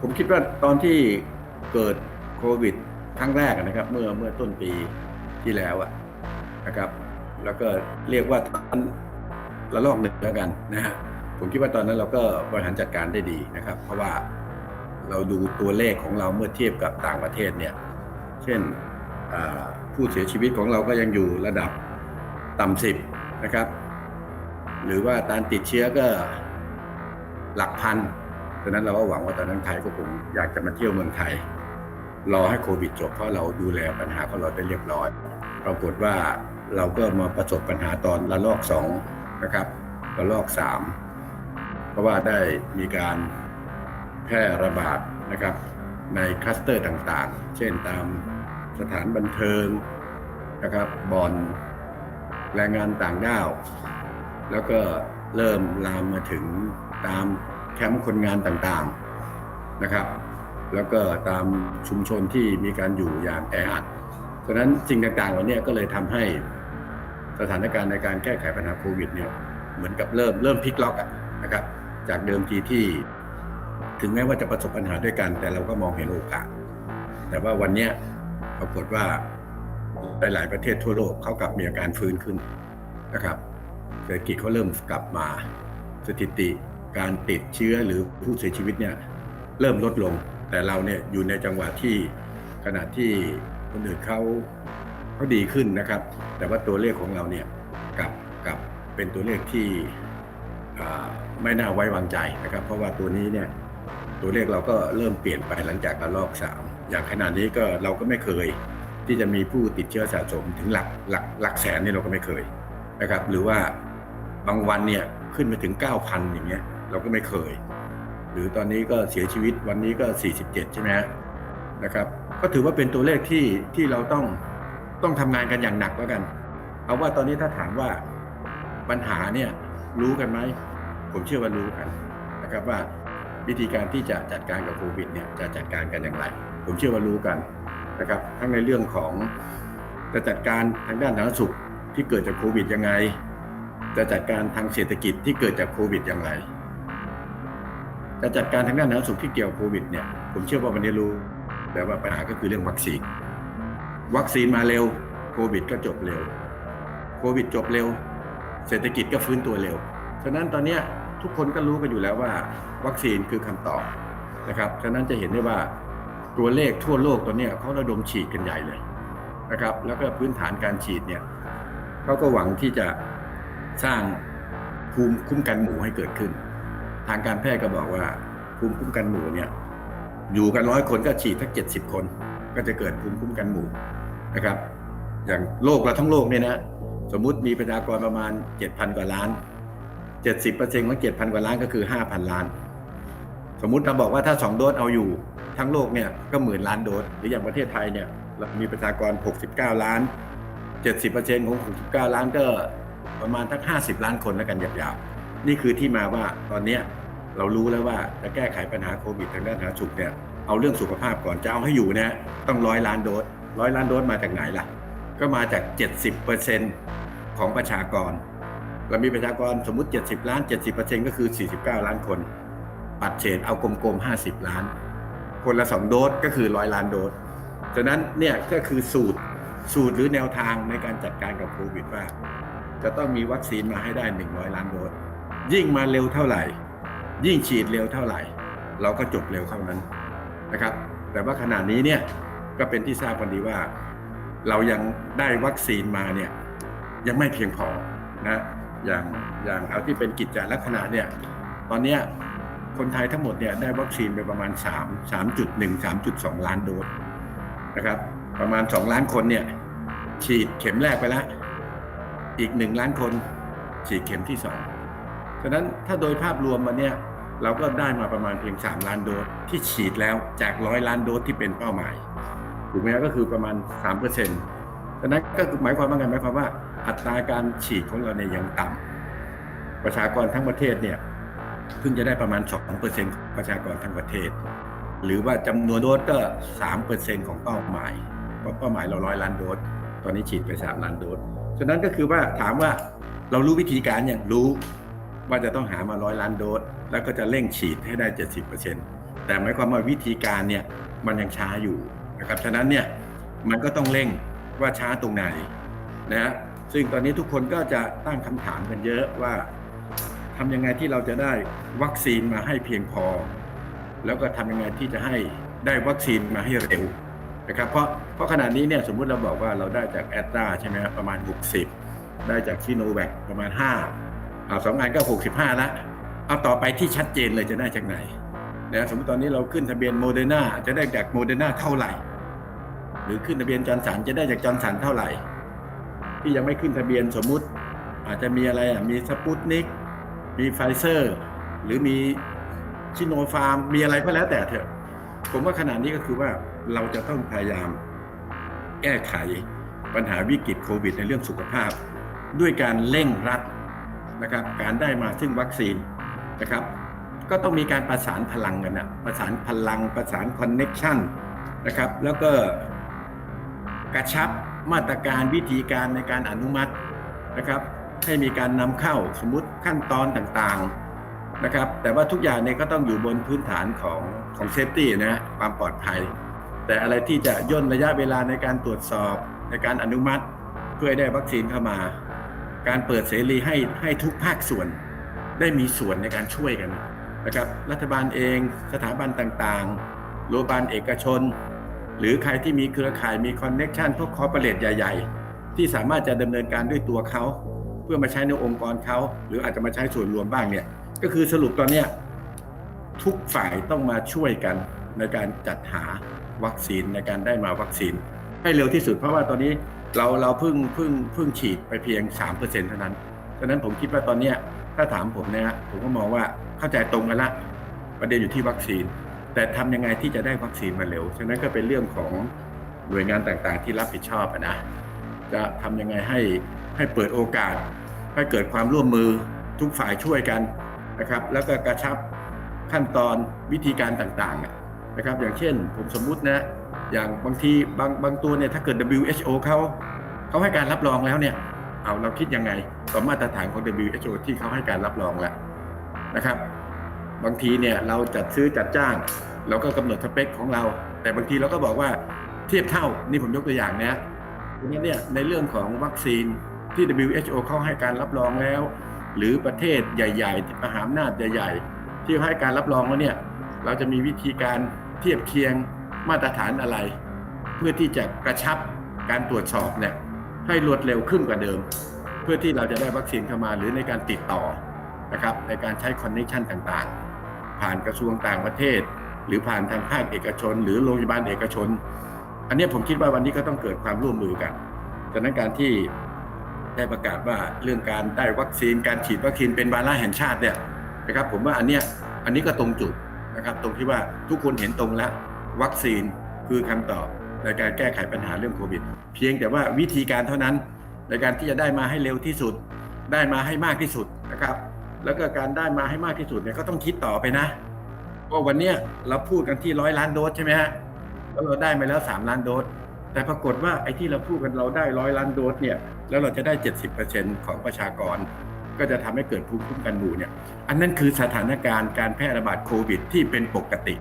ผมคิดว่าตอนที่เกิดโควิดครั้งแรกนะครับ เมื่อเมื่อต้นปีที่แล้วอะนะครับ แล้วก็เรียกว่าตอนระลอกหนึ่งแล้วกันนะฮะผมคิดว่าตอนนั้นเราก็บริหารจัดการได้ดีนะครับ เพราะว่าเราดูตัวเลขของเราเมื่อเทียบกับต่างประเทศเนี่ย เช่นผู้เสียชีวิตของเราก็ยังอยู่ระดับต่ำสิบนะครับ หรือว่าการติดเชื้อก็หลักพัน ดังนั้นเราก็หวังว่าตอนนั้นไทยก็คงอยากจะมาเที่ยวเมืองไทย รอให้โควิดจบเพราะเราดูแลปัญหาของเราได้เรียบร้อย ปรากฏว่าเราก็มาประสบปัญหาตอนระลอกสองนะครับระลอกสามเพราะว่าได้มีการแพร่ระบาดนะครับในคลัสเตอร์ต่างๆ เช่นตามสถานบันเทิงนะครับบ่อนแรงงานต่างด้าว แล้วก็เริ่มลามมาถึงตาม แคมป์คนงานต่างๆนะครับ แล้วก็ตามชุมชนที่มีการอยู่อย่างแออัดฉะนั้นสิ่งต่างๆเหล่านี้ก็เลยทำให้สถานการณ์ในการแก้ไขปัญหาโควิดเนี่ยเหมือนกับเริ่มเริ่มพลิกล็อกนะครับ จากเดิมทีที่ถึงแม้ว่าจะประสบปัญหาด้วยกัน แต่เราก็มองเห็นโอกาส แต่ว่าวันนี้ปรากฏว่าหลายๆประเทศทั่วโลกเขากลับมีอาการฟื้นขึ้นนะครับเศรษฐกิจเขาเริ่มกลับมาสถิติ การติดเชื้อหรือผู้เสียชีวิตเนี่ยเริ่มลดลง แต่เราเนี่ยอยู่ในจังหวะที่ขณะที่คนอื่นเขาเขาดีขึ้นนะครับ แต่ว่าตัวเลขของเราเนี่ยกลับกลับเป็นตัวเลขที่ไม่น่าไว้วางใจนะครับ เพราะว่าตัวนี้เนี่ยตัวเลขเราก็เริ่มเปลี่ยนไปหลังจากระลอกสามอย่างขนาดนี้ก็เราก็ไม่เคยที่จะมีผู้ติดเชื้อสะสมถึงหลักหลักหลักแสนนี่เราก็ไม่เคยนะครับ หรือว่าบางวันเนี่ยขึ้นไปถึง 9,000 อย่างเงี้ย เราก็ไม่เคย หรือตอนนี้ก็เสียชีวิตวันนี้ก็ 47 ใช่ไหมนะครับ ก็ถือว่าเป็นตัวเลขที่ที่เราต้องต้องทำงานกันอย่างหนักแล้วกัน เอาว่าตอนนี้ถ้าถามว่าปัญหาเนี่ยรู้กันไหม ผมเชื่อว่ารู้กันนะครับว่าวิธีการที่จะจัดการกับโควิดเนี่ยจะจัดการกันอย่างไร ผมเชื่อว่ารู้กันนะครับ ทั้งในเรื่องของจะจัดการทางด้านสาธารณสุขที่เกิดจากโควิดยังไง จะจัดการทางเศรษฐกิจที่เกิดจากโควิดอย่างไร จะจัดการทางด้านสาธารณสุขที่เกี่ยวโควิดเนี่ยผมเชื่อว่าวันนี้รู้แต่ว่าปัญหาก็คือเรื่องวัคซีน วัคซีนมาเร็ว โควิดก็จบเร็ว โควิดจบเร็ว เศรษฐกิจก็ฟื้นตัวเร็ว ฉะนั้นตอนนี้ทุกคนก็รู้กันอยู่แล้วว่า วัคซีนคือคำตอบนะครับ ฉะนั้นจะเห็นได้ว่าตัวเลขทั่วโลกตอนนี้เขาระดมฉีดกันใหญ่เลยนะครับ แล้วก็พื้นฐานการฉีดเนี่ยเขาก็หวังที่จะสร้างภูมิคุ้มกันหมู่ให้เกิดขึ้น ทางการแพทย์ก็บอกว่าภูมิคุ้มกันหมู่เนี่ยอยู่กันร้อยคนก็ฉีดทั้งเจ็ดสิบคน ก็จะเกิดภูมิคุ้มกันหมู่นะครับ อย่างโลกเราทั้งโลกเนี่ยนะสมมุติมีประชากรประมาณเจ็ดพันกว่าล้านเจ็ดสิบเปอร์เซ็นต์ของเจ็ดพันกว่าล้านก็คือห้าพันล้าน สมมุติเราบอกว่าถ้าสองโดสเอาอยู่ทั้งโลกเนี่ยก็หมื่นล้านโดสหรืออย่างประเทศไทยเนี่ยเรามีประชากร 69 ล้าน 70%ของ 69 ล้านก็ประมาณทั้ง50 ล้านคนแล้วกันหยาบๆ นี่คือที่มาว่าตอนเนี้เรารู้แล้วว่าจะแก้ไขปัญหาโควิดทางด้านสาธารณสุขเนี่ยเอาเรื่องสุขภาพก่อนจะเอาให้อยู่นะต้องร้อยล้านโดสร้อยล้านโดสมาจากไหนล่ะ ก็มาจาก 70%ของประชากร เรามีประชากรสมมุติ 70 ล้าน 70%ก็คือ 49 ล้านคน ปัดเฉดเอากลมๆ 50 ล้าน คนละ 2 โดสก็คือ100ล้านโดสฉะนั้นเนี่ยก็คือสูตรสูตรหรือแนวทางในการจัดการกับโควิดว่า จะต้องมีวัคซีนมาให้ได้ 100 ล้านโดส ยิ่งมาเร็วเท่าไหร่ ยิ่งฉีดเร็วเท่าไหร่ เราก็จบเร็วเท่านั้นนะครับ แต่ว่าขณะนี้เนี่ยก็เป็นที่ทราบกันดีว่า เรายังได้วัคซีนมาเนี่ยยังไม่เพียงพอนะอย่างอย่างเอาที่เป็นกิจจลักษณะเนี่ยตอนนี้คนไทยทั้งหมดเนี่ยได้วัคซีนไปประมาณ 3 3.1 3.2 ล้านโดสนะครับประมาณ 2 ล้านคนเนี่ยฉีดเข็มแรกไปแล้ว อีก 1 ล้านคนฉีดเข็มที่ 2 ฉะนั้นถ้าโดยภาพรวมมาเนี่ยเราก็ได้มาประมาณเพียง 3 ล้านโดสที่ฉีดแล้วจากร้อยล้านโดสที่เป็นเป้าหมายถูกไหมครับก็คือประมาณ3%เปอร์เซ็นต์ฉะนั้นก็คือหมายความว่าไงหมายความว่าอัตราการฉีดของเราเนี่ยยังต่ำประชากรทั้งประเทศเนี่ยเพิ่งจะได้ประมาณ2%ของประชากรทั้งประเทศ หรือว่าจำนวนโดสก็3%ของเป้าหมายเพราะเป้าหมายเราร้อยล้านโดสตอนนี้ฉีดไป3ล้านโดสฉะนั้นก็คือว่าถามว่าเรารู้วิธีการอย่างรู้ ว่าจะต้องหามาร้อยล้านโดสแล้วก็จะเร่งฉีดให้ได้ 70%แต่หมายความว่าวิธีการเนี่ยมันยังช้าอยู่นะครับฉะนั้นเนี่ยมันก็ต้องเร่งว่าช้าตรงไหนนะฮะซึ่งตอนนี้ทุกคนก็จะตั้งคำถามกันเยอะว่าทำยังไงที่เราจะได้วัคซีนมาให้เพียงพอ แล้วก็ทำยังไงที่จะให้ได้วัคซีนมาให้เร็วนะครับเพราะเพราะขณะนี้เนี่ยสมมุติเราบอกว่าเราได้จากแอตราใช่ไหมครับประมาณ 60 ได้จากชิโนแวคประมาณ 5 เอาสองอันก็65แล้วเอาต่อไปที่ชัดเจนเลยจะได้จากไหนนะสมมติตอนนี้เราขึ้นทะเบียนโมเดอร์นาจะได้จากโมเดอร์นาเท่าไหร่ หรือขึ้นทะเบียนจอร์นสันจะได้จากจอร์นสันเท่าไหร่ ที่ยังไม่ขึ้นทะเบียนสมมุติ อาจจะมีอะไรอะมีสปุตนิกมีไฟเซอร์ หรือมีชิโนฟาร์ม มีอะไรก็แล้วแต่เถอะ ผมว่าขณะนี้ก็คือว่าเราจะต้องพยายามแก้ไขปัญหาวิกฤตโควิดในเรื่องสุขภาพ ด้วยการเร่งรัด นะครับการได้มาซึ่งวัคซีนนะครับก็ต้องมีการประสานพลังกันนะประสานพลังประสานคอนเน็ชันนะครับแล้วก็กระชับมาตรการวิธีการในการอนุมัตินะครับให้มีการนำเข้าสมมติขั้นตอนต่างๆนะครับแต่ว่าทุกอย่างเนี่ยก็ต้องอยู่บนพื้นฐานของของเซฟตี้นะความปลอดภัย แต่อะไรที่จะย่นระยะเวลาในการตรวจสอบในการอนุมัติเพื่อได้วัคซีนเข้ามา การเปิดเสรีให้ให้ทุกภาคส่วนได้มีส่วนในการช่วยกันนะครับ รัฐบาลเองสถาบันต่างๆโรงพยาบาลเอกชน หรือใครที่มีเครือข่ายมีคอนเน็ชันพวกคอร์ปอเรทใหญ่ ๆ ที่สามารถจะดำเนินการด้วยตัวเขา เพื่อมาใช้ในองค์กรเขาหรืออาจจะมาใช้ส่วนรวมบ้างเนี่ยก็คือสรุปตอนเนี้ยทุกฝ่ายต้องมาช่วยกันในการจัดหาวัคซีนในการได้มาวัคซีน ให้เร็วที่สุดเพราะว่าตอนนี้ เราเราเพิ่งเพิ่งเพิ่งฉีดไปเพียง 3%เท่านั้นดังนั้นผมคิดว่าตอนเนี้ยถ้าถามผมนี่ยผมก็มองว่าเข้าใจตรงกันละ ประเด็นอยู่ที่วัคซีน แต่ทำยังไงที่จะได้วัคซีนมาเร็ว ฉะนั้นก็เป็นเรื่องของหน่วยงานต่างๆ ที่รับผิดชอบนะ จะทำยังไงให้ให้เปิดโอกาส ให้เกิดความร่วมมือทุกฝ่ายช่วยกันนะครับ แล้วก็กระชับขั้นตอนวิธีการต่างๆนะครับ อย่างเช่น ผมสมมุตินะ อย่างบางทีบางบางตัวเนี่ยถ้าเกิด WHO เขาเขาให้การรับรองแล้วเนี่ย เอาเราคิดยังไงต่อมาตรฐานของ WHO ที่เขาให้การรับรองแล้วนะครับ บางทีเนี่ยเราจัดซื้อจัดจ้าง เราก็กำหนดสเปคของเรา แต่บางทีเราก็บอกว่าเทียบเท่านี่ผมยกตัวอย่างนะทีนี้เนี่ยในเรื่องของวัคซีนที่ WHO เขาให้การรับรองแล้ว หรือประเทศใหญ่ๆที่มหาอำนาจใหญ่ ๆ ที่ให้การรับรองแล้วเนี่ยเราจะมีวิธีการเทียบเคียง มาตรฐานอะไร เพื่อที่จะกระชับการตรวจสอบเนี่ยให้รวดเร็วขึ้นกว่าเดิม เพื่อที่เราจะได้วัคซีนเข้ามาหรือในการติดต่อนะครับในการใช้คอนเนคชันต่างๆ ผ่านกระทรวงต่างประเทศ หรือผ่านทางภาคเอกชน หรือโรงพยาบาลเอกชน อันนี้ผมคิดว่าวันนี้ก็ต้องเกิดความร่วมมือกันดังนั้นการที่ได้ประกาศว่าเรื่องการได้วัคซีนการฉีดวัคซีนเป็นวาระแห่งชาติเนี่ยนะครับผมว่าอันเนี้ยอันนี้ก็ตรงจุดนะครับตรงที่ว่าทุกคนเห็นตรงแล้ว วัคซีนคือคำตอบในการแก้ไขปัญหาเรื่องโควิด เพียงแต่ว่าวิธีการเท่านั้น ในการที่จะได้มาให้เร็วที่สุด ได้มาให้มากที่สุดนะครับ แล้วก็การได้มาให้มากที่สุดเนี่ยก็ต้องคิดต่อไปนะว่าวันนี้เราพูดกันที่ร้อยล้านโดสใช่ไหมฮะแล้วเราได้มาแล้วสามล้านโดสแต่ปรากฏว่าไอ้ที่เราพูดกันเราได้ร้อยล้านโดสเนี่ยแล้วเราจะได้ 70%ของประชากร ก็จะทำให้เกิดภูมิคุ้มกันหมู่เนี่ยอันนั้นคือสถานการณ์การแพร่ระบาดโควิดที่เป็นปกติ